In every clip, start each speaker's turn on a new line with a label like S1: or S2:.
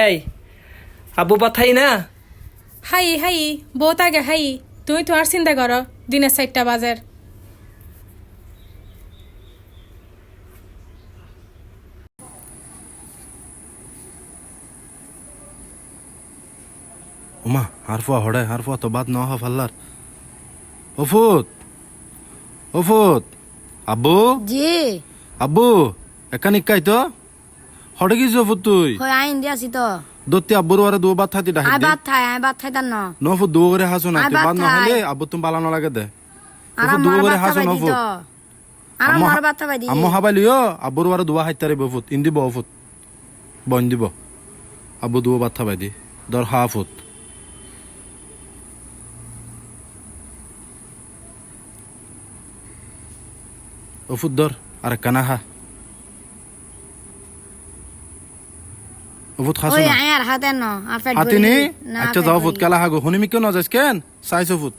S1: এই আব্বু পাঠাই না
S2: হাই হাই বহুত আগে হাই তুমি তো আর চিন্তা করো দিনের চারটা বাজার
S3: ওমা আর ফুয়া হড়ে আর ফুয়া তো বাদ না ফাল্লার। ওফুত ওফুত আব্বু?
S4: জি।
S3: আব্বু একানিক কাই তো হড়ে গেছি ওফুত তুই?
S4: হই আইন দি তো।
S3: দত্তি আব্বুর ওরে দু বাদ থাকি
S4: আই বাদ থাই আই বাদ থাই তার ন।
S3: নফু দু করে হাসো না তুই
S4: বাদ
S3: না। হলে আব্বু তুমি পালানো লাগে দে।
S4: আর
S3: ওফুত দু
S4: আমার
S3: করে হাসো
S4: থাই
S3: নফু
S4: আর আমার বাদ থাই দি।
S3: আম্মু হাবাই লিও আব্বুর ওরে দুয়া হাইতে রে বফুত ইন দিব ওফুত বন দিব। আব্বু দুয়া বাদ থাবাই দি। দর হাফুত ওফুত দর আর কানা হা ওফুত খাসো না
S4: আর হাতে ন
S3: নি আচ্ছা যাও ফুট কালা হাগো শুনিমি কেন যাইস কেন চাইছো ফুট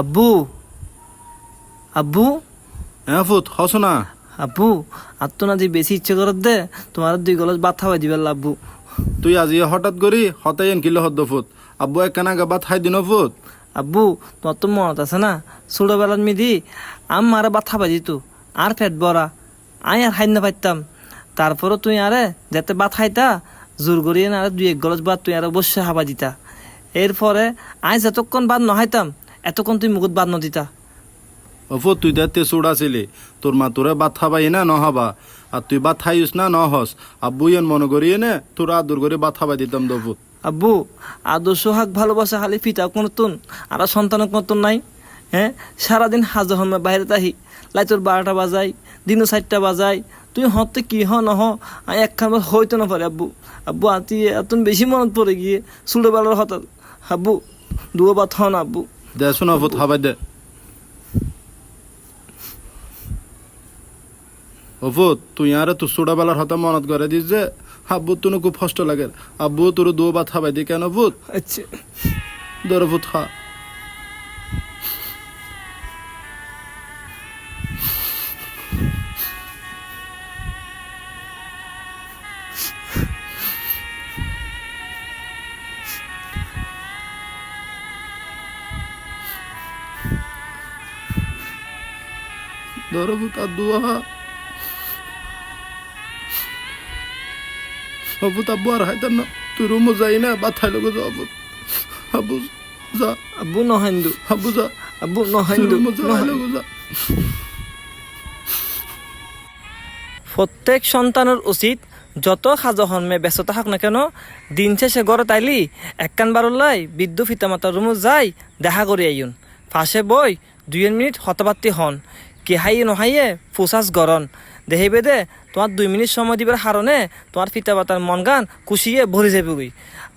S1: আব্বু আব্বু
S3: হ্যাঁ ফুট হসো না
S1: আব্বু আর তো না যে বেশি ইচ্ছে করত দে তোমার দুই গলস বাদ খাওয়াই দিবার আব্বু।
S3: তুই আজি হঠাৎ করি হতাই এন কিলো হদ্দ ফুট আব্বু এক কানা গাবা থাই দিন ফুট
S1: আব্বু তোমার তো মনত আছে না? ছোটবেলার মিদি আম মারা বাথা বাজি তো আর ফেট বড়া। আই আর খাই না পাইতাম। তারপরও তুই আরে যাতে বাত খাইতা জোর করিয়ে না দুই এক গলস বাদ তুই আর অবশ্যই হাবা দিতা। এরপরে আই যতক্ষণ বাদ নহাইতাম এতক্ষণ তুই মুখত বাদ নদিতা
S3: ফুট তুই দেখতে চুড় আছিলি। তোর মা তোরে বাদ খাবাই না নহবা। আর তুই বাদ খাইস না ন নহস আব্বু এন মনে করিয়ে নে? তোর আদর করে বাদ খাবাই দিতাম দো ফুট
S1: আব্বু আদর্শ হাক ভালোবাসা খালি পিতা কোনতুন আর সন্তানক মতন নাই। হ্যাঁ সারাদিন হাজর হমে বাইরে তাহি লাইটোর বারোটা বাজাই দিনও চারটা বাজাই। তুই হতে কি হ নহ আমি একখান হইতো না পারে আব্বু। আব্বু আতি এত বেশি মনত পড়ে গিয়ে ছোটবেলার হঠাৎ। আব্বু দুয়ো বাত হন আব্বু।
S3: দে শোনা ফুট খাবাই দে। ও ফুট তুই আরে তোর ছোটবেলার হতা মনত করে দিস যে আব্বু তোর খুব কষ্ট লাগে। আব্বু তোর দু বাদ খাবাই দি কেন ফুট
S1: আচ্ছা।
S3: ধরো ফুট আবু তাব্বু আর হাইতার না তুই রুমও যাই না বা থাইলো গো যা আবু। আবু যা।
S1: আব্বু নহেন্দু।
S3: আবু যা।
S1: আব্বু নহেন্দু
S3: যা হাইলো গো যা।
S1: প্রত্যেক সন্তানের উচিত যত সাজো হন্মে ব্যস্ত থাক না কেন দিন শেষে গড়ে তাইলি একখান বারলাই বিদ্যু পিতামাতার রুমে যাই দেখা করে আইন পাশে বই দুই মিনিট হতবার্তি হন। কে হাইয়ে নহাইয়ে ফুসাস গরন দেহে বেদে তোমার দুই মিনিট সময় দিবার হারণে তোমার পিতামাতার মন গান কুশিয়ে ভরে যাবে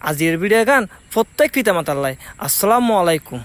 S1: আজির ভিডিও গান প্রত্যেক পিতামাতার লাই। আসসালামু আলাইকুম।